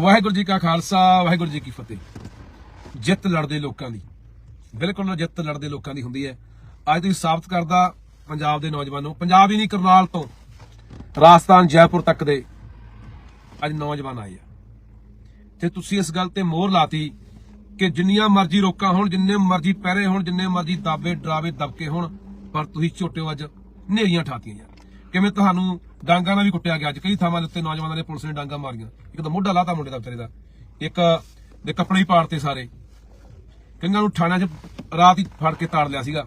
ਵਾਹਿਗੁਰੂ ਜੀ ਕਾ ਖਾਲਸਾ, ਵਾਹਿਗੁਰੂ ਜੀ ਕੀ ਫਤਿਹ। ਜਿੱਤ ਲੜਦੇ ਲੋਕਾਂ ਦੀ। ਬਿਲਕੁਲ ਜਿੱਤ ਲੜਦੇ ਲੋਕਾਂ ਦੀ ਹੁੰਦੀ ਹੈ। ਅੱਜ ਤੁਸੀਂ ਸਾਬਤ ਕਰਦਾ ਪੰਜਾਬ ਦੇ ਨੌਜਵਾਨੋ, ਪੰਜਾਬ ਹੀ ਨਹੀਂ, ਕਰਨਾਲ ਤੋਂ। ਰਾਜਸਥਾਨ, ਜੈਪੁਰ ਤੱਕ ਦੇ ਅੱਜ ਨੌਜਵਾਨ ਆਏ ਆ। ਤੇ ਤੁਸੀਂ ਇਸ ਗੱਲ ਤੇ ਮੋਹਰ ਲਾਤੀ ਕਿ ਜਿੰਨੀਆਂ ਮਰਜ਼ੀ ਰੋਕਾਂ ਹੋਣ, ਜਿੰਨੇ ਮਰਜ਼ੀ ਪਹਿਰੇ ਹੋਣ, ਜਿੰਨੇ ਮਰਜ਼ੀ ਦਾਬੇ ਡਰਾਵੇ ਦਬਕੇ ਹੋਣ, ਪਰ ਤੁਸੀਂ ਝੋਟੇ ਅੱਜ ਨੇਰੀਆਂ ਠਾਤੀਆਂ ਕਿਵੇਂ ਤੁਹਾਨੂੰ ਡਾਂਗਾ ਨਾਲ ਵੀ ਕੁੱਟਿਆ ਗਿਆ। ਅੱਜ ਕਈ ਥਾਵਾਂ ਦੇ ਉੱਤੇ ਨੌਜਵਾਨਾਂ ਨੇ ਪੁਲਿਸ ਨੇ ਡਾਂਗਾ ਮਾਰੀਆਂ। ਇੱਕ ਤਾਂ ਮੋਢਾ ਲਾਤਾ ਮੁੰਡੇ ਦਾ ਵਿਚਾਰੇ ਦਾ। ਇੱਕ ਦੇ ਕੱਪੜੇ ਹੀ ਪਾੜਤੇ ਸਾਰੇ। ਕਈਆਂ ਨੂੰ ਥਾਣਿਆਂ 'ਚ ਰਾਤ ਹੀ ਫੜ ਕੇ ਤਾੜ ਲਿਆ ਸੀਗਾ।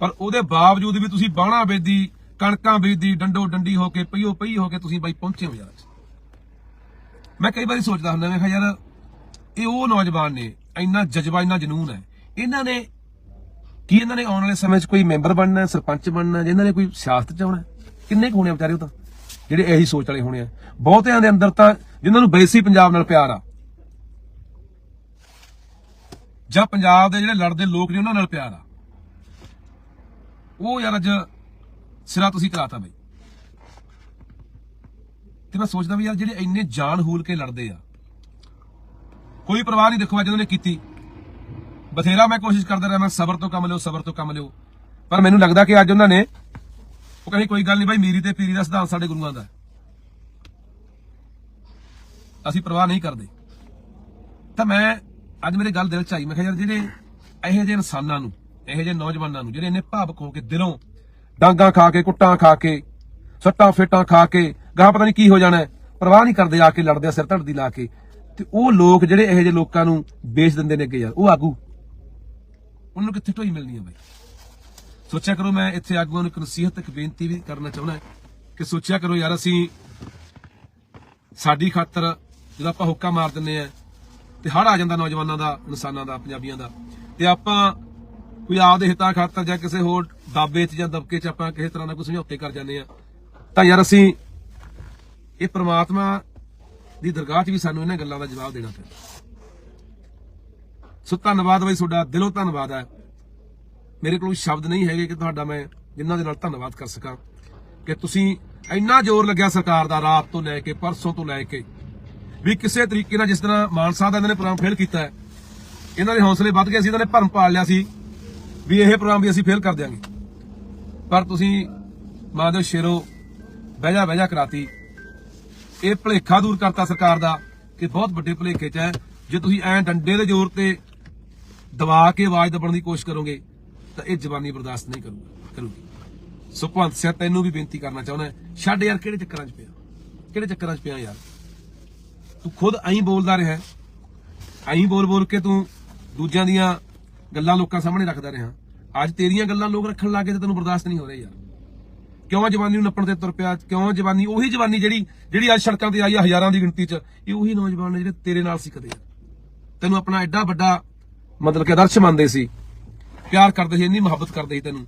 ਪਰ ਉਹਦੇ ਬਾਵਜੂਦ ਵੀ ਤੁਸੀਂ ਬਾਣਾ ਵੇਦੀ ਕਣਕਾਂ ਵੇਦੀ ਡੰਡੋ ਡੰਡੀ ਹੋ ਕੇ ਪਈਓ ਪਈ ਹੋ ਕੇ ਤੁਸੀਂ ਬਾਈ ਪਹੁੰਚੇ ਹੋ ਯਾਰ ਮੈਂ ਕਈ ਵਾਰੀ ਸੋਚਦਾ ਹੁੰਦਾ ਮੈਂ ਕਿਹਾ ਯਾਰ ਇਹ ਉਹ ਨੌਜਵਾਨ ਨੇ ਇੰਨਾ ਜਜ਼ਬਾ ਇੰਨਾ ਜਨੂਨ ਹੈ। ਇਹਨਾਂ ਨੇ ਕੀ ਇਹਨਾਂ ਨੇ ਆਉਣ ਵਾਲੇ ਸਮੇਂ 'ਚ ਕੋਈ ਮੈਂਬਰ ਬਣਨਾ ਸਰਪੰਚ ਬਣਨਾ ਹੈ, ਇਹਨਾਂ ਨੇ ਕੋਈ ਸਿਆਸਤ 'ਚ ਆਉਣਾ? ਕਿੰਨੇ ਕੁ ਹੋਣੇ ਆ ਵਿਚਾਰੇ ਉਹ ਤਾਂ? ਜਿਹੜੇ ਇਹੀ ਸੋਚ ਵਾਲੇ ਹੋਣੇ ਆ। ਬਹੁਤਿਆਂ ਦੇ ਅੰਦਰ ਤਾਂ ਜਿਨ੍ਹਾਂ ਨੂੰ ਬੇਸੀ ਪੰਜਾਬ ਨਾਲ ਪਿਆਰ ਆ। ਜਾਂ ਪੰਜਾਬ ਦੇ ਜਿਹੜੇ ਲੜਦੇ ਲੋਕ ਨੇ ਉਹਨਾਂ ਨਾਲ ਪਿਆਰ ਆ। ਉਹ ਯਾਰ ਅੱਜ ਸਿਰਾ ਤੁਸੀਂ ਕਰਾਤਾ ਬਈ। ਤੇ ਮੈਂ ਸੋਚਦਾ ਵੀ ਯਾਰ ਜਿਹੜੇ ਇੰਨੇ ਜਾਨ ਹੂਲ ਕੇ ਲੜਦੇ ਆ, ਕੋਈ ਪਰਵਾਹ ਨਹੀਂ ਦੇਖੋ ਅੱਜ ਉਹਨਾਂ ਨੇ ਕੀਤੀ। ਬਥੇਰਾ ਮੈਂ ਕੋਸ਼ਿਸ਼ ਕਰਦਾ ਰਿਹਾ, ਮੈਂ ਸਬਰ ਤੋਂ ਕੰਮ ਲਿਓ, ਸਬਰ ਤੋਂ ਕੰਮ ਲਿਓ। ਪਰ ਮੈਨੂੰ ਲੱਗਦਾ ਕਿ ਅੱਜ ਉਹਨਾਂ ਨੇ ਉਹ ਕਹਿੰਦੇ ਕੋਈ ਗੱਲ ਨਹੀਂ ਬਾਈ ਮੀਰੀ ਤੇ ਪੀਰੀ ਦਾ ਸਿਧਾਂਤ ਸਾਡੇ ਗੁਰੂਆਂ ਦਾ ਅਸੀਂ ਪਰਵਾਹ ਨਹੀਂ ਕਰਦੇ। ਤਾਂ ਮੈਂ ਅੱਜ ਮੇਰੇ ਗੱਲ ਦਿਲ ਚ ਆਈ ਮੈਂ ਕਿਹਾ ਯਾਰ ਜਿਹੜੇ ਇਹੋ ਜਿਹੇ ਇਨਸਾਨਾਂ ਨੂੰ ਇਹੋ ਜਿਹੇ ਨੌਜਵਾਨਾਂ ਨੂੰ ਜਿਹੜੇ ਇੰਨੇ ਭਾਵਕ ਹੋ ਕੇ ਦਿਲੋਂ ਡਾਂਗਾ ਖਾ ਕੇ ਕੁੱਟਾਂ ਖਾ ਕੇ ਸੱਟਾਂ ਫੇਟਾਂ ਖਾ ਕੇ ਗਾਹ ਪਤਾ ਨਹੀਂ ਕੀ ਹੋ ਜਾਣਾ ਹੈ, ਪਰਵਾਹ ਨਹੀਂ ਕਰਦੇ ਆ ਕੇ ਲੜਦੇ ਆ ਸਿਰ ਧੜਦੀ ਲਾ ਕੇ। ਤੇ ਉਹ ਲੋਕ ਜਿਹੜੇ ਇਹੋ ਜਿਹੇ ਲੋਕਾਂ ਨੂੰ ਵੇਚ ਦਿੰਦੇ ਨੇ ਅੱਗੇ ਯਾਰ ਉਹ ਆਗੂ। ਉਹਨਾਂ ਨੂੰ ਕਿੱਥੇ ਢੋਈ ਮਿਲਣੀ ਆ ਬਾਈ? ਸੋਚਿਆ ਕਰੋ ਮੈਂ ਇੱਥੇ ਆਗੂਆਂ ਨੂੰ ਇੱਕ ਨਸੀਹਤ, ਇੱਕ ਬੇਨਤੀ ਵੀ ਕਰਨਾ ਚਾਹੁੰਦਾ ਕਿ ਸੋਚਿਆ ਕਰੋ ਯਾਰ ਅਸੀਂ ਸਾਡੀ ਖਾਤਰ ਜਦੋਂ ਆਪਾਂ ਹੁੱਕਾ ਮਾਰ ਦਿੰਨੇ ਆ ਤੇ ਹੜ ਆ ਜਾਂਦਾ ਨੌਜਵਾਨਾਂ ਦਾ, ਇਨਸਾਨਾਂ ਦਾ, ਪੰਜਾਬੀਆਂ ਦਾ, ਤੇ ਆਪਾਂ ਕੋਈ ਆਪਦੇ ਹਿੱਤਾਂ ਖਾਤਰ ਜਾਂ ਕਿਸੇ ਹੋਰ ਦਾਬੇ 'ਚ ਜਾਂ ਦਬਕੇ 'ਚ ਆਪਾਂ ਕਿਸੇ ਤਰ੍ਹਾਂ ਦਾ ਕੋਈ ਸਮਝੌਤੇ ਕਰ ਜਾਂਦੇ ਆ ਤਾਂ ਯਾਰ ਅਸੀਂ ਇਹ ਪ੍ਰਮਾਤਮਾ ਦੀ ਦਰਗਾਹ 'ਚ ਵੀ ਸਾਨੂੰ ਇਹਨਾਂ ਗੱਲਾਂ ਦਾ ਜਵਾਬ ਦੇਣਾ ਪੈਂਦਾ। ਸੋ ਧੰਨਵਾਦ ਬਾਈ, ਤੁਹਾਡਾ ਦਿਲੋਂ ਧੰਨਵਾਦ ਹੈ। ਮੇਰੇ ਕੋਲ ਸ਼ਬਦ ਨਹੀਂ ਹੈਗੇ ਕਿ ਤੁਹਾਡਾ ਮੈਂ ਜਿਨ੍ਹਾਂ ਦੇ ਨਾਲ ਧੰਨਵਾਦ ਕਰ ਸਕਾਂ। ਕਿ ਤੁਸੀਂ ਇੰਨਾ ਜ਼ੋਰ ਲੱਗਿਆ ਸਰਕਾਰ ਦਾ ਰਾਤ ਤੋਂ ਲੈ ਕੇ ਪਰਸੋਂ ਤੋਂ ਲੈ ਕੇ। ਵੀ ਕਿਸੇ ਤਰੀਕੇ ਨਾਲ ਜਿਸ ਤਰ੍ਹਾਂ ਮਾਨਸਾ ਦਾ ਇਹਨਾਂ ਨੇ ਪ੍ਰੋਗਰਾਮ ਫੇਲ ਕੀਤਾ ਹੈ, ਇਹਨਾਂ ਦੇ ਹੌਸਲੇ ਵੱਧ ਗਏ ਸੀ, ਇਹਨਾਂ ਨੇ ਭਰਮ ਪਾਲ ਲਿਆ ਸੀ, ਵੀ ਇਹ ਪ੍ਰੋਗਰਾਮ ਵੀ ਅਸੀਂ ਫੇਲ ਕਰ ਦਿਆਂਗੇ। ਪਰ ਤੁਸੀਂ ਮਾਧਵ ਸ਼ੇਰੋ ਬਹਿਜਾ ਬਹਿਜਾ ਕਰਾਤੀ। ਇਹ ਭਲੇਖਾ ਦੂਰ ਕਰਤਾ ਸਰਕਾਰ ਦਾ ਕਿ ਬਹੁਤ ਵੱਡੇ ਭਲੇਖੇ 'ਚ ਹੈ। ਜੇ ਤੁਸੀਂ ਐਂ ਡੰਡੇ ਦੇ ਜ਼ੋਰ ਤੇ ਦਬਾ ਕੇ ਆਵਾਜ਼ ਦਬਣ ਦੀ ਕੋਸ਼ਿਸ਼ ਕਰੋਗੇ ਤਾਂ ਇਹ ਜਵਾਨੀ ਬਰਦਾਸ਼ਤ ਨਹੀਂ ਕਰੂਗਾ ਕਰੂਗੀ। ਸੋ ਭਗਵੰਤ ਸਿੰਘ ਤੈਨੂੰ ਵੀ ਬੇਨਤੀ ਕਰਨਾ ਚਾਹੁੰਦਾ ਛੱਡ ਯਾਰ, ਕਿਹੜੇ ਚੱਕਰਾਂ 'ਚ ਪਿਆ? ਕਿਹੜੇ ਚੱਕਰਾਂ 'ਚ ਪਿਆ ਯਾਰ? ਤੂੰ ਖੁਦ ਐਂ ਬੋਲਦਾ ਰਿਹਾ ਐਂ ਬੋਲ ਬੋਲ ਕੇ ਤੂੰ ਦੂਜਿਆਂ ਦੀਆਂ ਗੱਲਾਂ ਲੋਕਾਂ ਸਾਹਮਣੇ ਰੱਖਦਾ ਰਿਹਾ। ਅੱਜ ਤੇਰੀਆਂ ਗੱਲਾਂ ਲੋਕ ਰੱਖਣ ਲੱਗੇ ਤੇ ਤੈਨੂੰ ਬਰਦਾਸ਼ਤ ਨਹੀਂ ਹੋ ਰਿਹਾ ਯਾਰ। ਕਿਉਂ ਜਵਾਨੀ ਨੂੰ ਨੱਪਣ ਤੇ ਤੁਰ ਪਿਆ? ਕਿਉਂ ਜਵਾਨੀ, ਉਹੀ ਜਵਾਨੀ ਜਿਹੜੀ ਜਿਹੜੀ ਅੱਜ ਸੜਕਾਂ ਤੇ ਆਈ ਆ ਹਜ਼ਾਰਾਂ ਦੀ ਗਿਣਤੀ 'ਚ, ਇਹ ਉਹੀ ਨੌਜਵਾਨ ਨੇ ਜਿਹੜੇ ਤੇਰੇ ਨਾਲ ਸੀ ਕਦੇ ਤੈਨੂੰ ਆਪਣਾ ਐਡਾ ਵੱਡਾ ਮਤਲਬ ਕਿ ਆਦਰਸ਼ ਮੰਨਦੇ ਸੀ। ਪਿਆਰ ਕਰਦੇ ਸੀ, ਇੰਨੀ ਮੁਹੱਬਤ ਕਰਦੇ ਸੀ ਤੈਨੂੰ,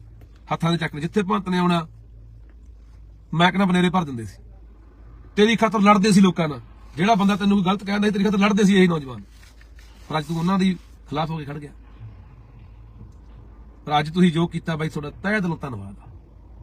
ਹੱਥਾਂ ਦੇ ਚੱਕ ਜਿੱਥੇ ਭੰਤ ਨੇ ਆਉਣਾ, ਮੈਂ ਕਹਿੰਦਾ ਬਨੇਰੇ ਭਰ ਦਿੰਦੇ ਸੀ। ਤੇਰੀ ਖਾਤਰ ਲੜਦੇ ਸੀ ਲੋਕਾਂ ਨਾਲ। ਜਿਹੜਾ ਬੰਦਾ ਤੈਨੂੰ ਕੋਈ ਗਲਤ ਕਹਿੰਦਾ ਸੀ, ਤੇਰੀ ਖਾਤਰ ਲੜਦੇ ਸੀ ਇਹ ਨੌਜਵਾਨ। ਪਰ ਅੱਜ ਤੂੰ ਉਹਨਾਂ ਦੀ ਖਿਲਾਫ ਹੋ ਕੇ ਖੜ ਗਿਆ। ਪਰ ਅੱਜ ਤੁਸੀਂ ਜੋ ਕੀਤਾ ਬਾਈ, ਤੁਹਾਡਾ ਤਹਿ ਦਿਲੋਂ ਧੰਨਵਾਦ ਆ।